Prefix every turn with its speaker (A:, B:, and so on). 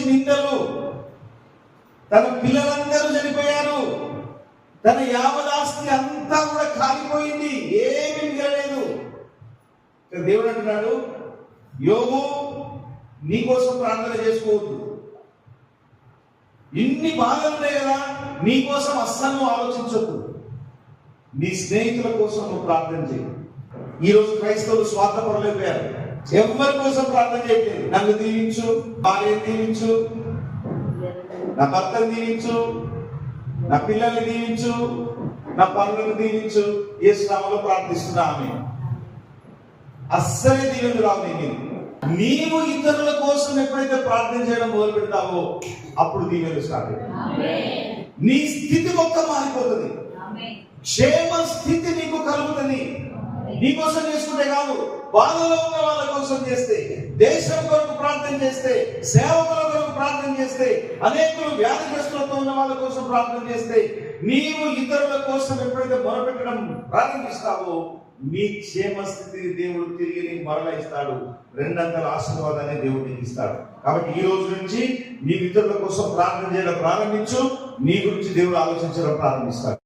A: నుంచి నిందలు. తన పిల్లలందరూ చనిపోయారు. తన యావదాస్తి అంతా కూడా కాలిపోయింది. ఏమీ మిగలలేదు. దేవుడు అంటున్నాడు యోగు నీకోసం ప్రార్థన చేసుకోవద్దు. ఇన్ని బాధలు ఉన్నాయి కదా నీకోసం అస్సలు నువ్వు ఆలోచించొద్దు. నీ స్నేహితుల కోసం నువ్వు ప్రార్థన చేయి. ఈ రోజు క్రైస్తవులు స్వార్థపడలేకపోయారు. ఎవరి కోసం ప్రార్థన చేయట్లేదు? నన్ను దీవించు భార్యను దీవించు నా భర్తను దీవించు నా పిల్లల్ని దీవించు నా పనులను దీవించు. ఏ శ్రమలో ప్రార్థిస్తున్నా ఆమె అస్సలే దీవెనలు రావు నీ మీద. నీవు ఇతరుల కోసం ఎప్పుడైతే ప్రార్థన చేయడం మొదలు పెడతావో అప్పుడు దీవెనలు స్టార్ట్. నీ స్థితి మొత్తం మారిపోతుంది. క్షేమ స్థితి నీకోసం చేసుకుంటే కాదు బాధలో ఉన్న వాళ్ళ కోసం చేస్తే దేశం కొరకు ప్రార్థన చేస్తే సేవకుల కొరకు ప్రార్థన చేస్తే అనేకులు వ్యాధిగ్రస్తులతో ఉన్న వాళ్ళ కోసం ప్రార్థన చేస్తే నీవు ఇతరుల కోసం ఎప్పుడైతే మొరపెట్టడం ప్రారంభిస్తావో నీ క్షేమ స్థితిని దేవుడు తిరిగి నీకు మరలా ఇస్తాడు. రెండంతల ఆశీర్వాదాన్ని దేవుడు నీకు ఇస్తాడు. కాబట్టి ఈ రోజు నుంచి నీ ఇతరుల కోసం ప్రార్థన చేయడం ప్రారంభించు. నీ గురించి దేవుడు ఆలోచించడం ప్రారంభిస్తాడు.